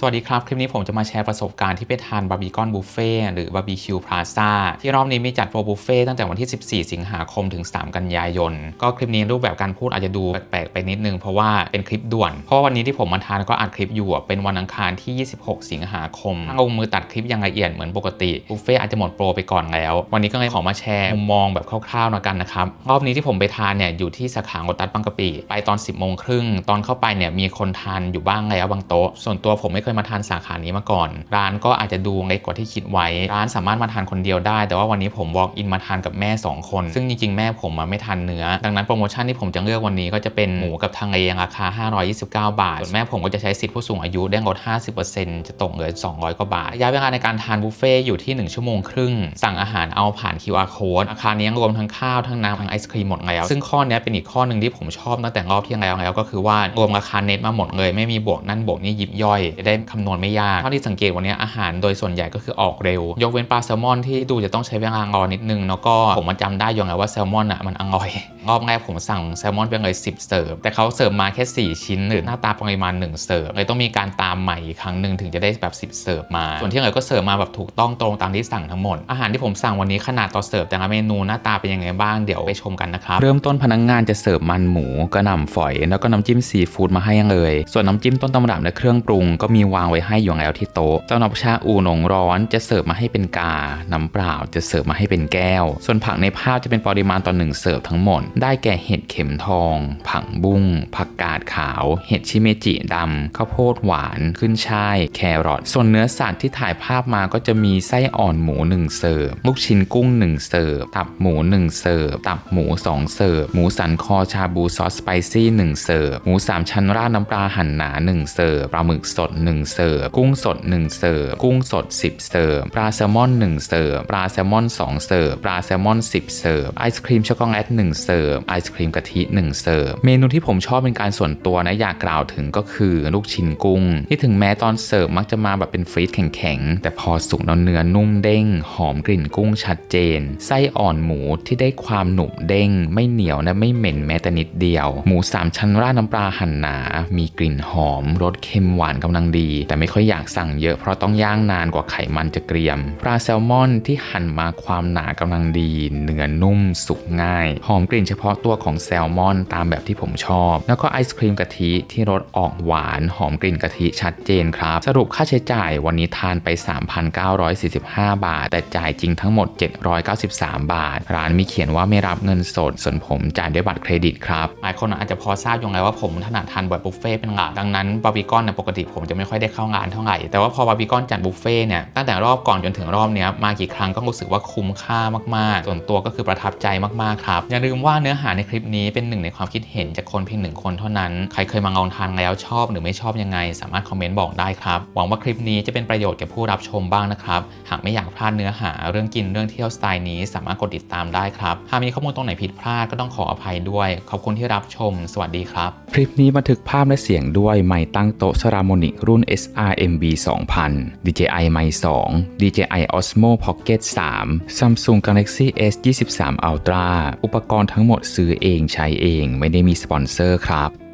สวัสดีครับ คลิปนี้ผมจะมาแชร์ประสบการณ์ที่ไปทานบาร์บีคอนบุฟเฟ่หรือบาร์บีคิวพลาซ่าที่รอบนี้มีจัดโปรบุฟเฟ่ตั้งแต่วันที่ 14 สิงหาคมถึง 3 กันยายน ก็คลิปนี้รูปแบบการพูดอาจจะดูแปลกๆไปนิดนึง เพราะว่าเป็นคลิปด่วน เพราะวันนี้ที่ผมมาทานก็อัดคลิปอยู่เป็นวันอังคารที่ 26 สิงหาคมทางลงมือตัดคลิปอย่างละเอียดเหมือนปกติบุฟเฟ่อาจจะหมดโปรไปก่อนแล้ว วันนี้ก็เลยขอมาแชร์มุมมองแบบคร่าวๆหน่อยกันนะครับรอบนี้ที่ผมไปทานเนี่ยอยู่ที่สาขาโรตัสบางกะปิไปตอน 10โมงครึ่งตอนเข้าไปเนี่ยมีคนทานอยู่บ้างแล้วบางโต๊ะส่วนตัวผมไม่เคยมาทานสาขานี้มาก่อน ร้านก็อาจจะดูเล็กกว่าที่คิดไว้ ร้านสามารถมาทานคนเดียวได้ แต่ว่าวันนี้ผม walk in มาทานกับแม่ 2 คน ซึ่งจริงๆ แม่ผมมาไม่ทานเนื้อ ดังนั้นโปรโมชั่นที่ผมจะเลือกวันนี้ก็จะเป็นหมูกับทางเลราคา 529 บาทส่วนแม่ผมก็จะใช้สิทธิผู้สูงอายุได้ลด 50%จะตกเหลือ 200 กว่าบาทระยะเวลาในการทานบุฟเฟ่ต์อยู่ที่ 1 ชั่วโมงครึ่ง สั่งอาหารเอาผ่าน QR code ราคารนี้รวมทั้งข้าวทั้งน้ำทั้งไอศครีมหมดแล้ว ซึ่งข้อนี้เป็นอีกข้อหนึ่งที่ผมชอบตั้งแต่รอบที่แล้วแล้วก็คือว่ารวมราคาเน็ตมาหมดเลยไม่มีบวกนั่นบวกนี่ยิบย่อยจะได้คำนวณไม่ยากเท่าที่สังเกตวันนี้อาหารโดยส่วนใหญ่ก็คือออกเร็ว ยกเว้นปลาแซลมอนที่ดูจะต้องใช้เวลารอนิดนึงแล้วก็ผมมาจำได้อยู่ไงว่าแซลมอนอะมันอร่อยรอบแรกผมสั่งแซลมอนไปเลย10 เสิร์ฟแต่เขาเสิร์ฟมาแค่ 4 ชิ้นหรือหน้าตาปริมาณ 1 เสิร์ฟเลยต้องมีการตามใหม่อีกครั้งหนึ่งถึงจะได้แบบ 10 เสิร์ฟมา ส่วนที่เหลือก็เสิร์ฟมาแบบถูกต้องตรงตามที่สั่งทั้งหมด อาหารที่ผมสั่งวันนี้ขนาดต่อเสิร์ฟแต่ละเมนูหน้าตาเป็นยังไงบ้างเดี๋ยวไปชมกันนะครับ เริ่มต้นพนักงานจะเสิร์ฟมันหมูกระหน่ำฝอย แล้วก็น้ำจิ้มซีฟู้ดมาให้เลย ส่วนน้ำจิ้มต้นตำรับและเครื่องปรุงก็มีวางไว้ให้อยู่แล้วที่โต๊ะสำหรับชาอูหนงร้อนจะเสิร์ฟมาให้เป็นกา น้ำเปล่าจะเสิร์ฟมาให้เป็นแก้ว ส่วนผักในภาพจะเป็นปริมาณต่อหนึ่งเสิร์ฟทั้งหมด ได้แก่เห็ดเข็มทอง ผักบุ้ง ผักกาดขาว เห็ดชิเมจิดำข้าวโพดหวาน ขึ้นช่าย แครอท ส่วนเนื้อสัตว์ที่ถ่ายภาพมาก็จะมีไส้อ่อนหมู1เสิร์ฟ ลูกชิ้นกุ้ง1เสิร์ฟ ตับหมู1เสิร์ฟ ตับหมู2เสิร์ฟ หมูสันคอชาบูซอสสไปซี่1เสิร์ฟ หมูสามชั้นราดน้ำปลาหั่นหนา1เสิร์ฟ ปลาหมึกสด1เสิร์ฟกุ้งสด 1 เสิร์ฟกุ้งสด 10 เสิร์ฟปลาแซลมอน 1 เสิร์ฟปลาแซลมอน 2 เสิร์ฟปลาแซลมอน 10 เสิร์ฟไอศครีมช็อกโกแลต1เสิร์ฟไอศครีมกะทิ 1 เสิร์ฟเมนูที่ผมชอบเป็นการส่วนตัวนะอยากกล่าวถึงก็คือลูกชิ้นกุ้ง ที่ถึงแม้ตอนเสิร์ฟมักจะมาแบบเป็นฟรีซแข็งๆแต่พอสุกแล้วเนื้อนุ่มเด้ง หอมกลิ่นกุ้งชัดเจน ไส้อ่อนหมูที่ได้ความหนุ่มเด้ง ไม่เหนียวและไม่เหม็นแม้แต่นิดเดียว หมูสามชั้นราดน้ำปลาหั่นหนา มีกลิ่นหอมรสเค็มหวานกำลังดีแต่ไม่ค่อยอยากสั่งเยอะเพราะต้องย่างนานกว่าไขมันจะเกรียม ปลาแซลมอนที่หั่นมาความหนากำลังดี เนื้อนุ่มสุกง่าย หอมกลิ่นเฉพาะตัวของแซลมอนตามแบบที่ผมชอบ แล้วก็ไอศครีมกะทิที่รสออกหวาน หอมกลิ่นกะทิชัดเจนครับ สรุปค่าใช้จ่ายวันนี้ทานไป 3,945 บาท แต่จ่ายจริงทั้งหมด 793 บาท ร้านมีเขียนว่าไม่รับเงินสด ส่วนผมจ่ายด้วยบัตรเครดิตครับหลายคนอาจจะพอทราบอยู่แล้วว่าผมถนัดทานแบบบุฟเฟ่ต์เป็นหลักดังนั้นบาร์บีคอนเนี่ยปกติผมจะไม่ค่อยได้เข้างานเท่าไหร่ แต่ว่าพอบาร์บีคอนจัดบุฟเฟ่เนี่ยตั้งแต่รอบก่อนจนถึงรอบเนี้ยมากี่ครั้งก็รู้สึกว่าคุ้มค่ามากๆ ส่วนตัวก็คือประทับใจมากๆครับ อย่าลืมว่าเนื้อหาในคลิปนี้เป็นหนึ่งในความคิดเห็นจากคนเพียงหนึ่งคนเท่านั้น ใครเคยมาลองทานแล้วชอบหรือไม่ชอบยังไง สามารถคอมเมนต์บอกได้ครับ หวังว่าคลิปนี้จะเป็นประโยชน์แก่ผู้รับชมบ้างนะครับ หากไม่อยากพลาดเนื้อหาเรื่องกินเรื่องเที่ยวสไตล์นี้ สามารถกดติดตามได้ครับ หากมีข้อมูลตรงไหนผิดพลาดก็ต้องขออภัยด้วย ขอบคุณที่รับชม สวัสดีครับ คลิปนี้บันทึกภาพและเสียงด้วยไมตั้งโต๊ะ Saramonic รุ่น SRMB 2000 DJI Mi 2 DJI Osmo Pocket 3 Samsung Galaxy S 23 Ultra อุปกรณ์ทั้งหมดซื้อเองใช้เองไม่ได้มีสปอนเซอร์ครับ